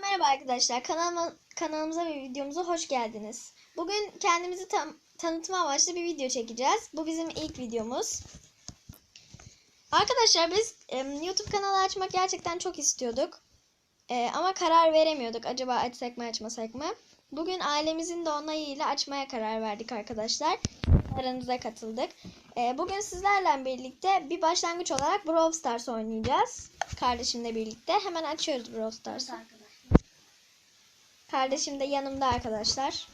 merhaba arkadaşlar. Kanalıma, kanalımıza ve videomuza hoş geldiniz. Bugün kendimizi tam, tanıtma amaçlı bir video çekeceğiz. Bu bizim ilk videomuz. Arkadaşlar biz e, YouTube kanalı açmak gerçekten çok istiyorduk. E, ama karar veremiyorduk. Acaba açsak mı açmasak mı? Bugün ailemizin de onayıyla açmaya karar verdik arkadaşlar. Aranıza katıldık. E, bugün sizlerle birlikte bir başlangıç olarak Brawl Stars oynayacağız. Kardeşimle birlikte. Hemen açıyoruz Brawl Stars'ı. Kardeşim de yanımda arkadaşlar.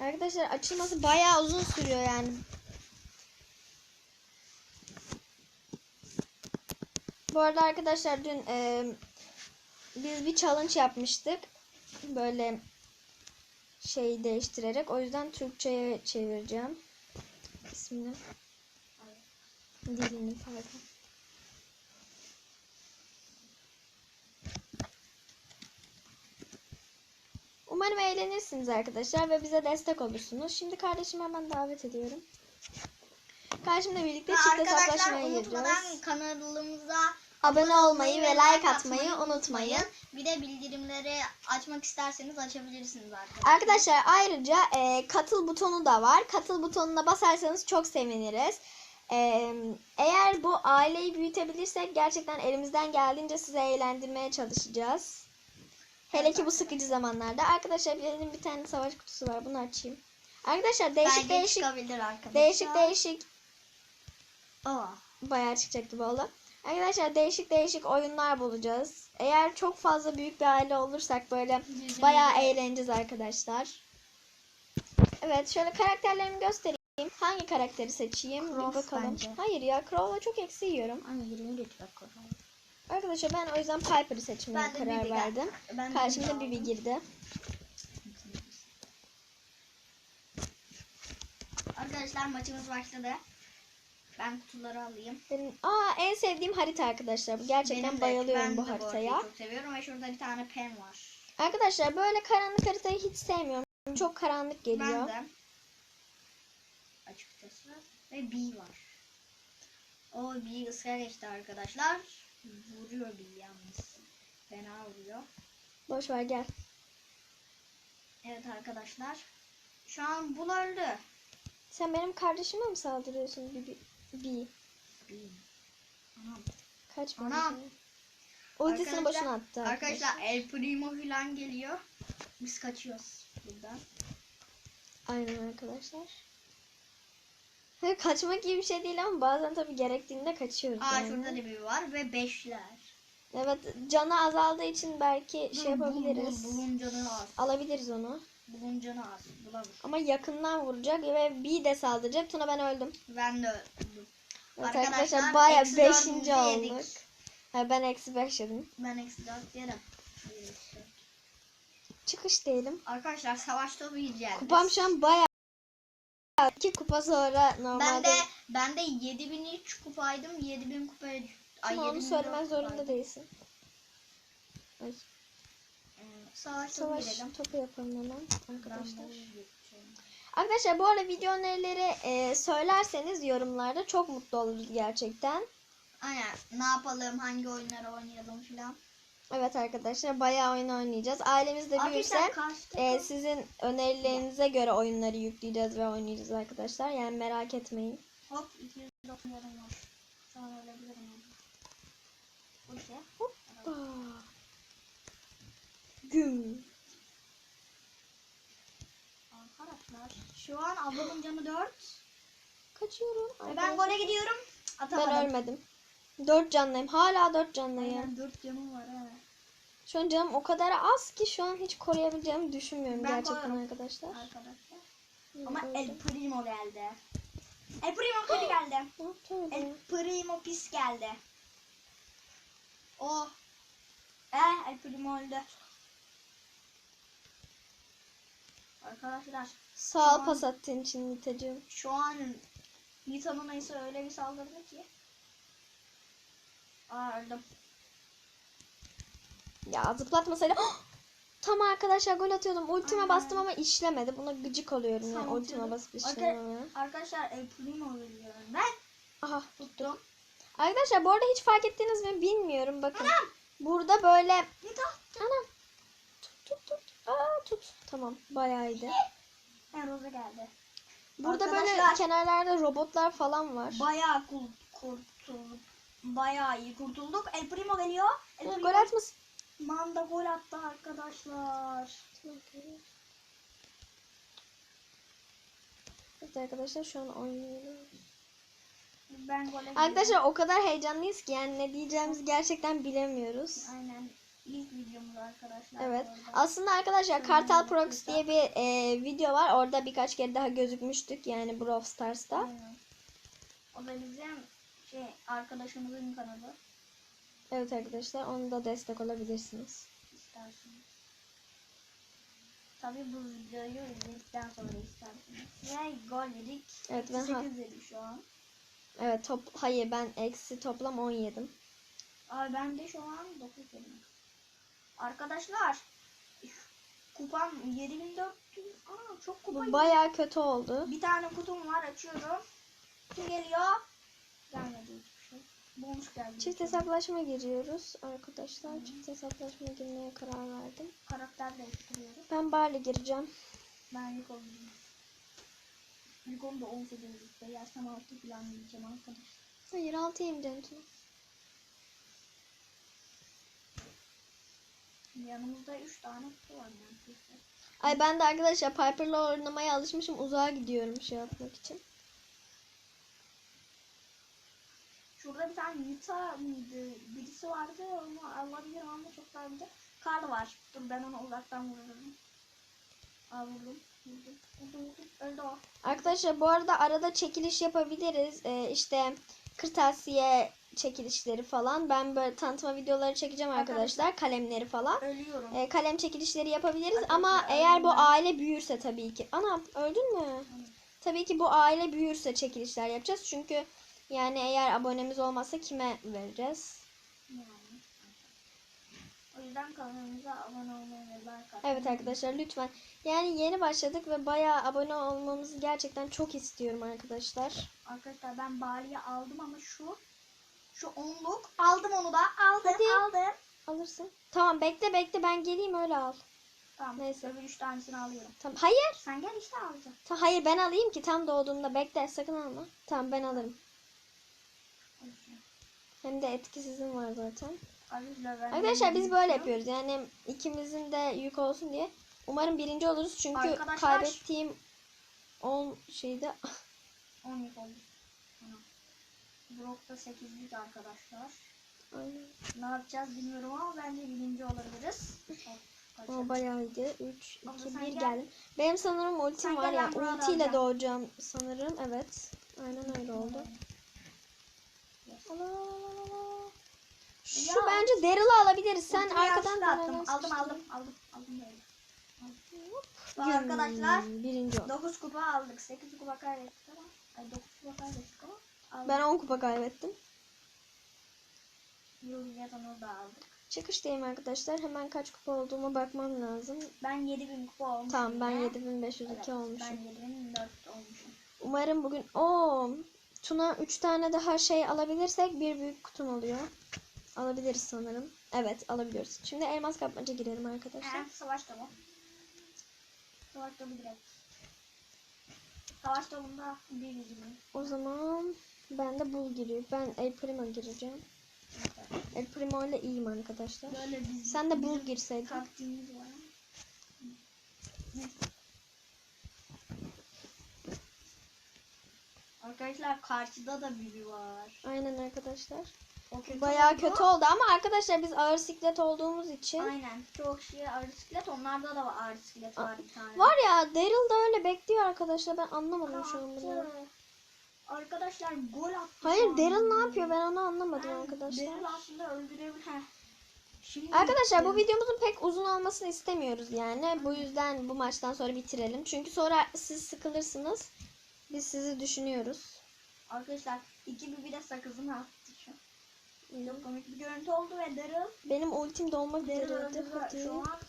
Arkadaşlar açılması bayağı uzun sürüyor yani. Bu arada arkadaşlar dün e, biz bir challenge yapmıştık. Böyle şey değiştirerek. O yüzden Türkçe'ye çevireceğim. İsmini. Dilini pardon. Umarım eğlenirsiniz arkadaşlar ve bize destek olursunuz. Şimdi kardeşimi hemen davet ediyorum. Kardeşimle birlikte çift Arkadaşlar hesaplaşmaya unutmadan gireceğiz. kanalımıza Abone olmayı ve like atmayı unutmayın. Bir de bildirimleri açmak isterseniz açabilirsiniz arkadaşlar. Arkadaşlar ayrıca e, katıl butonu da var. Katıl butonuna basarsanız çok seviniriz. E, eğer bu aileyi büyütebilirsek gerçekten elimizden geldiğince sizi eğlendirmeye çalışacağız. Hele ki bu sıkıcı zamanlarda. Arkadaşlar benim bir tane savaş kutusu var. Bunu açayım. Arkadaşlar değişik Belki değişik çıkabilir arkadaşlar. değişik değişik Aa, bayağı çıkacak gibi oldu. Arkadaşlar değişik değişik oyunlar bulacağız. Eğer çok fazla büyük bir aile olursak böyle bayağı eğleneceğiz arkadaşlar. Evet şöyle karakterlerimi göstereyim. Hangi karakteri seçeyim? Bir Cross bakalım. bence. Hayır ya Crow'la çok eksi yiyorum. Ay 20 lütfen koyalım. Arkadaşlar ben o yüzden Piper'ı seçmeye Ben de karar Bibi verdim. ben de Karşımda Bibi Bibi aldım. girdi. Arkadaşlar maçımız başladı. Ben kutuları alayım. Benim, aa en sevdiğim harita arkadaşlar. Gerçekten Benim de- bayılıyorum ben bu de haritaya. haritayı çok seviyorum ve şurada bir tane pen var. Arkadaşlar böyle karanlık haritayı hiç sevmiyorum. Çok karanlık geliyor. Ben de. Açıkçası. Ve B var. O B ısrar geçti arkadaşlar. Vuruyor B yalnız. Fena vuruyor. Boş ver gel. Evet arkadaşlar. Şu an bul öldü. Sen benim kardeşime mi saldırıyorsun Bibi? Bi. B. Anam. Kaç Anam. Ultisini boşuna attı. Arkadaşlar El Primo falan geliyor. Biz kaçıyoruz buradan. Aynen arkadaşlar. Kaçmak gibi bir şey değil ama bazen tabii gerektiğinde kaçıyoruz. Aa yani. şurada da bir var ve beşler. Evet canı azaldığı için belki şey yapabiliriz. Bul, bul, bulun canı az. Alabiliriz onu. Bulun canı az. Bulamam. Ama yakından vuracak ve bir de saldıracak. Tuna ben öldüm. Ben de öldüm. Evet Arkadaşlar, arkadaşlar baya eksi beşinci dördüncü yedik. olduk. Ha, ben eksi beş yedim. Ben eksi dört yerim. Hayır, eksi dört. Çıkış değilim. Arkadaşlar savaş topu yiyeceğiz. Kupam şu an baya iki kupa sonra Ben normalde de ben de 7003 kupaydım. 7000 kupaya düştüm. Ama onu 7004 söylemek zorunda değilsin. Ay, Ee, Savaş savaş topu yapalım hemen arkadaşlar. Arkadaşlar bu arada video önerileri e, söylerseniz yorumlarda çok mutlu oluruz gerçekten. Aynen. Ne yapalım? Hangi oyunları oynayalım filan. Evet arkadaşlar bayağı oyun oynayacağız. Ailemiz de büyürse e, sizin önerilerinize göre oyunları yükleyeceğiz ve oynayacağız arkadaşlar. Yani merak etmeyin. Hop 290 yarım var. Şu an ölebilirim. Şey. Aa. Güm. Arkadaşlar şu an ablamın canı 4. Kaçıyorum. Ve ben arkadaşlar. gole gidiyorum. Atamadım. Ben ölmedim. 4 canlıyım. Hala 4 canlıyım. Aynen 4 canım var ha. Şu an canım o kadar az ki şu an hiç koruyabileceğimi düşünmüyorum Ben gerçekten korurum. arkadaşlar. Arkadaşlar. Hı, Ama öyle. El Primo geldi. El Primo kötü geldi. El Primo pis geldi. Oh. Eh El Primo öldü. Arkadaşlar Sağ an- pas attığın için Nitacığım. şu an Nita'nın ayısı öyle bir saldırdı ki. Aa öldüm. Ya zıplatmasaydı. tam arkadaşlar gol atıyordum. Ultime Aynen. bastım ama işlemedi. Buna gıcık oluyorum ya. Tam Ultime basıp işlememe. Arkadaşlar El Primo veriyorum ben. Aha. Tuttum. Arkadaşlar bu arada hiç fark ettiniz mi bilmiyorum. Bakın. Burada böyle. Anam. Tut tut tut. Aa tut. Tamam bayağı iyiydi. En Rosa geldi. Burada böyle Arkadaşlar- kenarlarda robotlar falan var. Bayağı kul- kurtulduk. Bayağı iyi kurtulduk. El Primo geliyor. El Primo Gol atmasın. Manda gol attı arkadaşlar. Evet arkadaşlar şu an oynuyoruz. Ben gole Arkadaşlar o kadar heyecanlıyız ki yani ne diyeceğimizi gerçekten bilemiyoruz. Aynen. İlk videomuz arkadaşlar. Evet. Aslında arkadaşlar Kartal Prox diye bir e, video var. Orada birkaç kere daha gözükmüştük yani Brawl Stars'ta. Aynen. O da bizim şey arkadaşımızın kanalı. Evet arkadaşlar onu da destek olabilirsiniz. isterseniz. Tabii bu videoyu izledikten sonra isterseniz. Ve gol yedik. Evet, ben ha- 8 yedik şu an. Evet top hayır ben eksi toplam 10 yedim. Abi ben de şu an 9 yedim. Arkadaşlar kupam 7400. Aa çok kupa. Bu bayağı kötü oldu. Bir tane kutum var açıyorum. Kim geliyor? Gelmedi hiçbir şey. Bonus geldi. Çift hesaplaşma giriyoruz arkadaşlar. Çift hesaplaşma girmeye karar verdim. Karakter değiştiriyoruz. Ben Barley gireceğim. Ben oldum. İlk onda 18 işte. Yersem 6 falan diyeceğim arkadaşlar. Hayır 6 yemeyeceğim. Tuna. Yanımızda 3 tane kutu var neredeyse. Ay ben de arkadaşlar Piper'la oynamaya alışmışım. Uzağa gidiyorum şey yapmak için. Şurada bir tane Nita mıydı? Birisi vardı onu alabilirim ama çok daha önce. Kar var. Dur ben onu uzaktan vururum. Aa vurdum. Arkadaşlar bu arada arada çekiliş yapabiliriz. Ee, işte kırtasiye çekilişleri falan. Ben böyle tanıtma videoları çekeceğim arkadaşlar. Kalemleri falan. Ölüyorum. Ee, kalem çekilişleri yapabiliriz Arkadaşlar, ama eğer bu ben. aile büyürse tabii ki. Anam öldün mü? Tabii ki bu aile büyürse çekilişler yapacağız. Çünkü yani eğer abonemiz olmazsa kime vereceğiz? Yüzden kanalımıza abone olmayı ve like atmayı Evet arkadaşlar lütfen. Yani yeni başladık ve bayağı abone olmamızı gerçekten çok istiyorum arkadaşlar. Arkadaşlar ben Bali'yi aldım ama şu şu onluk aldım onu da aldım Hadi. aldım. Alırsın. Tamam bekle bekle ben geleyim öyle al. Tamam Neyse. öbür üç tanesini alıyorum. Tamam. Hayır. Sen gel işte alacağım. Ta- hayır ben alayım ki tam doğduğunda bekle sakın alma. Tamam ben alırım. Hem de etkisizim var zaten. Arkadaşlar, biz böyle yapıyoruz. Yani ikimizin de yük olsun diye. Umarım birinci oluruz çünkü Arkadaşlar- kaybettiğim 10 şeyde 12 oldu. Tamam. Brock'ta 8'lik arkadaşlar. Aynen. Ne yapacağız bilmiyorum ama bence birinci olabiliriz. O kaçalım. bayağı iyiydi. 3, Abla 2, sen 1 gel. geldim. Benim sanırım ultim Sen var ya. Ultiyle doğacağım sanırım. Evet. Aynen öyle oldu. Ala, ala, ala. Şu Ya. bence Daryl'ı alabiliriz. Sen arkadan attım. dönemezsin. Aldım aldım aldım. Aldım böyle. Arkadaşlar Birinci ol. 9 kupa aldık. 8 kupa kaybettik ama. Ay 9 kupa kaybettik ama. Aldık. Ben 10 kupa kaybettim. Yıldız'ı da aldık. Çıkıştayım arkadaşlar. Hemen kaç kupa olduğuma bakmam lazım. Ben 7000 kupa olmuşum. Tamam ben yine. 7502 Evet, olmuşum. Ben 7004 olmuşum. Umarım bugün o Tuna 3 tane daha şey alabilirsek bir büyük kutum oluyor. Alabiliriz sanırım. Evet alabiliyoruz. Şimdi elmas kapmaca girelim arkadaşlar. Ee, savaş topu. Savaş topu direkt. Savaş topunda bir yüzüm. O zaman ben de bul giriyor. Ben El Primo gireceğim. El Primo ile iyiyim arkadaşlar. Böyle biz, Sen de bul bizim girseydin. taktiğimiz var. Arkadaşlar karşıda da biri var. Aynen arkadaşlar. Bayağı oldu. kötü oldu ama arkadaşlar biz ağır siklet olduğumuz için Aynen. Çok şey ağır bisiklet. Onlarda da var ağır bisiklet var bir tane. var ya Daryl da öyle bekliyor arkadaşlar. Ben anlamadım şu an bunu. Arkadaşlar gol attı. Hayır. Daryl ne yapıyor? Ben onu anlamadım Ben arkadaşlar. Daryl aslında öldürebilir. Şimdi Arkadaşlar bu videomuzun pek uzun olmasını istemiyoruz yani. Bu yüzden bu maçtan sonra bitirelim. Çünkü sonra siz sıkılırsınız. Biz sizi düşünüyoruz. Arkadaşlar iki bir de sakızını attı. Çok komik bir görüntü oldu ve Daryl Benim ultim dolmak üzereydi. Hadi. an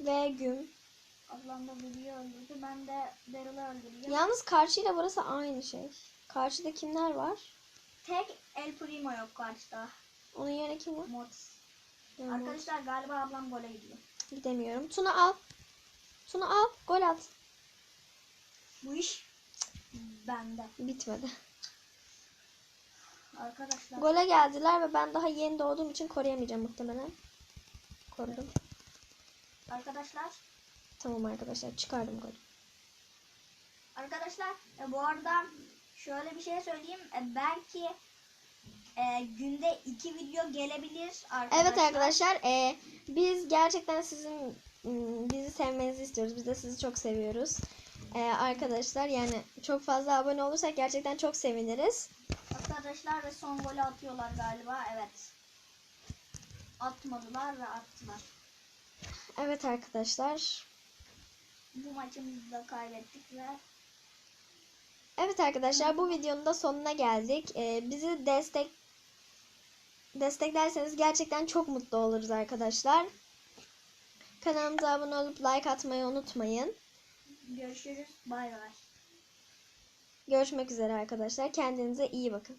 ve Güm. Ablam da Bibi'yi öldürdü. Ben de Daryl'ı öldüreceğim. Yalnız karşıyla burası aynı şey. Karşıda kimler var? Tek El Primo yok karşıda. Onun yerine kim var? Mortis. Yok, Arkadaşlar galiba ablam gole gidiyor. Gidemiyorum. Tuna al. Tuna al. Gol at. Bu iş bende. Bitmedi. Arkadaşlar. Gole geldiler ve ben daha yeni doğduğum için koruyamayacağım muhtemelen. Korudum. Arkadaşlar. Tamam arkadaşlar çıkardım golü. Arkadaşlar e, bu arada şöyle bir şey söyleyeyim. E, belki e, günde iki video gelebilir arkadaşlar. Evet arkadaşlar e, biz gerçekten sizin m, bizi sevmenizi istiyoruz. Biz de sizi çok seviyoruz. E, arkadaşlar yani çok fazla abone olursak gerçekten çok seviniriz. Arkadaşlar ve son golü atıyorlar galiba. Evet. Atmadılar ve attılar. Evet arkadaşlar. Bu maçımızı da kaybettik ve Evet arkadaşlar bu videonun da sonuna geldik. E, bizi destek desteklerseniz gerçekten çok mutlu oluruz arkadaşlar. Kanalımıza abone olup like atmayı unutmayın. görüşürüz. Bay bay. Görüşmek üzere arkadaşlar. Kendinize iyi bakın.